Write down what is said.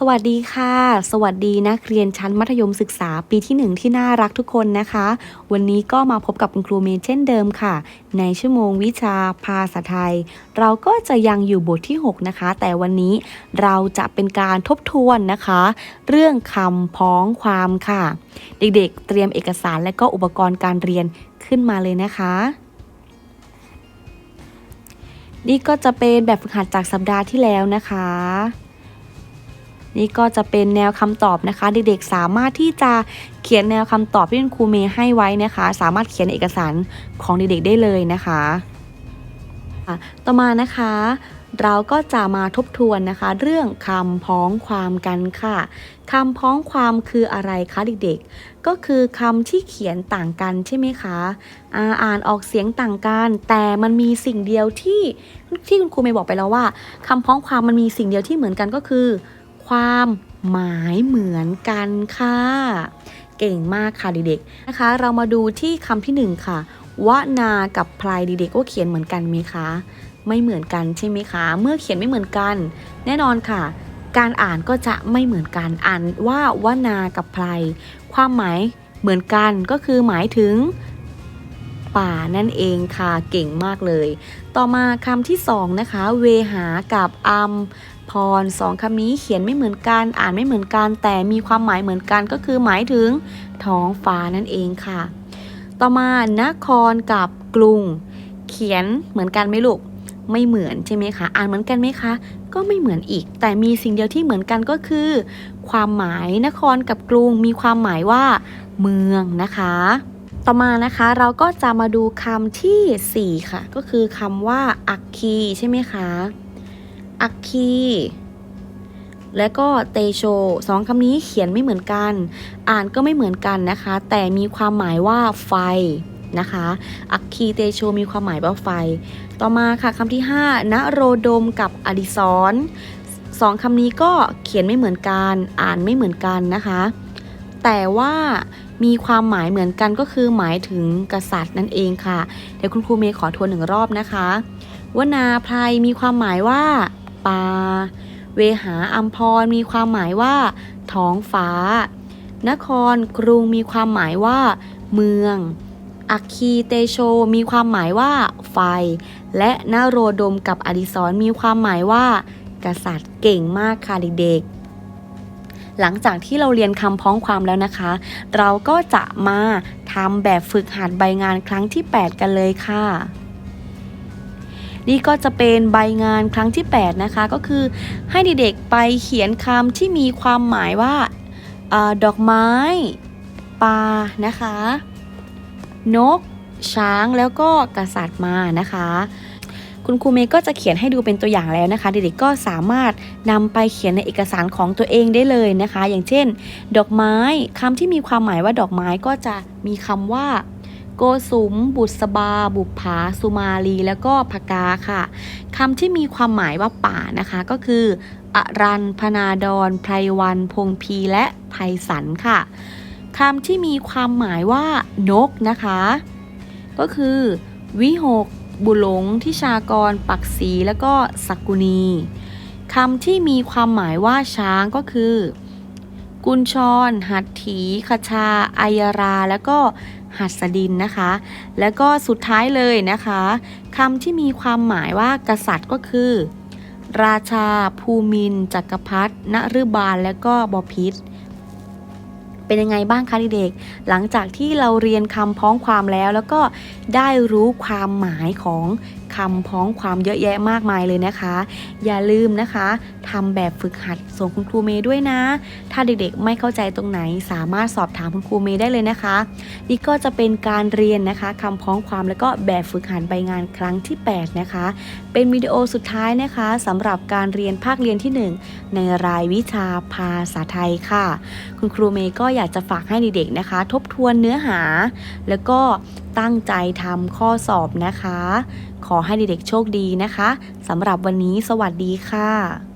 สวัสดีค่ะ สวัสดีนักเรียนชั้นมัธยมศึกษาปีที่หนึ่งที่น่ารักทุกคนนะคะ วันนี้ก็มาพบกับคุณครูเมย์เช่นเดิมค่ะ ในชั่วโมงวิชาภาษาไทย เราก็จะยังอยู่บทที่ 6 นะคะ แต่วันนี้เราจะเป็นการทบทวนนะคะ เรื่องคำพ้องความค่ะ เด็กๆ เตรียมเอกสารและก็อุปกรณ์การเรียนขึ้นมาเลยนะคะนี่ก็จะเป็นแบบฝึกหัดจากสัปดาห์ที่แล้วนะคะ นี่ก็จะเป็นแนวคำตอบนะคะ เด็กๆสามารถที่จะเขียนแนวคำตอบที่คุณครูเมย์ให้ไว้นะคะ สามารถเขียนเอกสารของเด็กๆได้เลยนะคะอะต่อมานะคะเราก็จะมาทบทวนนะคะ เรื่องคำพ้องความกันค่ะคำพ้องความคืออะไรคะเด็กๆ ก็คือคำที่เขียนต่างกันใช่ไหมคะอาอ่านออกเสียงต่างกัน แต่มันมีสิ่งเดียวที่ที่คุณครูเมย์บอกไปแล้วว่าคำพ้องความมันมีสิ่งเดียวที่เหมือนกันก็คือ ความหมายเหมือนกันค่ะ เก่งมากค่ะเด็กๆนะคะ เรามาดูที่คำที่หนึ่งค่ะวนากับพลายเด็กๆก็เขียนเหมือนกันไหมคะ ไม่เหมือนกันใช่ไหมคะ เมื่อเขียนไม่เหมือนกัน แน่นอนค่ะ การอ่านก็จะไม่เหมือนกันอ่านว่าวนากับไพรความหมายเหมือนกันก็คือหมายถึงป่านั่นเองค่ะเก่งมากเลย ต่อมาคำที่สองนะคะ เวหากับอัม พรสองคำนี้เขียนไม่เหมือนกัน อ่านไม่เหมือนกัน แต่มีความหมายเหมือนกันก็คือหมายถึงท้องฟ้านั่นเองค่ะ ต่อมานครกับกรุง เขียนเหมือนกันไหมลูกไม่เหมือนใช่ไหมคะ อ่านเหมือนกันไหมคะ ก็ไม่เหมือนอีก แต่มีสิ่งเดียวที่เหมือนกันก็คือ ความหมายนครกับกรุง มีความหมายว่า เมืองนะคะ ต่อมานะคะเราก็จะมาดูคำที่ 4 ค่ะ ก็คือคำว่าอักคีใช่ไหมคะ อักคี และก็เตโชสองคำนี้เขียนไม่เหมือนกัน อ่านก็ไม่เหมือนกันนะคะ แต่มีความหมายว่าไฟนะคะ อักคีเตโชมีความหมายว่าไฟ ต่อมาค่ะคำที่5ณโรดมกับอดิศรสองคำนี้ก็เขียนไม่เหมือนกัน อ่านไม่เหมือนกันนะคะ แต่ว่ามีความหมายเหมือนกันก็คือหมายถึงกษัตริย์นั่นเองค่ะ เดี๋ยวคุณครูเมย์ขอทวนหนึ่งรอบนะคะวนาไพรมีความหมายว่า ปา เวหาอัมพรมีความหมายว่า ท้องฟ้า นครกรุงมีความหมายว่า เมือง อัคคีเตโชมีความหมายว่า ไฟ และนโรดมกับอดิศรมีความหมายว่า กษัตริย์เก่งมากค่ะเด็กๆหลังจากที่เราเรียนคำพ้องความแล้วนะคะ เราก็จะมาทำแบบฝึกหัดใบงานครั้งที่ 8 กันเลยค่ะ นี่ก็จะเป็นใบงานครั้งที่ 8 นะคะ ก็คือให้เด็กๆไปเขียนคำที่มีความหมายว่าอดอกไม้ ปลานะคะ นก ช้างแล้วก็กษัตริย์มานะคะ คุณครูเมย์ก็จะเขียนให้ดูเป็นตัวอย่างแล้วนะคะ เด็กๆก็สามารถนำไปเขียนในเอกสารของตัวเองได้เลยนะคะ อย่างเช่น ดอกไม้คำที่มีความหมายว่าดอกไม้ก็จะมีคำว่า โกสุม บุษบา บุปผา สุมาลี แล้วก็พกาค่ะคำที่มีความหมายว่าป่านะคะก็คือ อรันพนาดรไพรวัน พงพีและไพสันค่ะคำที่มีความหมายว่านกนะคะ ก็คือ วิหก บุหลง ทิชากร ปักษีแล้วก็สักกุณีคำที่มีความหมายว่าช้างก็คือ กุญชร หัตถีคชาอายรา แล้วก็ หัสดินนะคะ แล้วก็สุดท้ายเลยนะคะคำที่มีความหมายว่ากษัตริย์ก็คือ ราชา ภูมินจักรพรรดินฤบาลและก็บพิษเป็นยังไงบ้างคะเด็กๆหลังจากที่เราเรียนคำพ้องความแล้ว แล้วก็ได้รู้ความหมายของ คำพ้องความเยอะแยะมากมายเลยนะคะ อย่าลืมนะคะทำแบบฝึกหัดส่งคุณครูเมย์ด้วยนะ ถ้าเด็กๆไม่เข้าใจตรงไหน สามารถสอบถามคุณครูเมย์ได้เลยนะคะ นี่ก็จะเป็นการเรียนนะคะคำพ้องความแล้วก็แบบฝึกหัดใบงานครั้งที่ 8 นะคะ เป็นวิดีโอสุดท้ายนะคะสำหรับการเรียนภาคเรียนที่ 1 ในรายวิชาภาษาไทยค่ะ คุณครูเมย์ก็อยากจะฝากให้เด็กๆนะคะ ทบทวนเนื้อหา แล้วก็ตั้งใจทำข้อสอบนะคะขอให้เด็กๆโชคดีนะคะสำหรับวันนี้สวัสดีค่ะ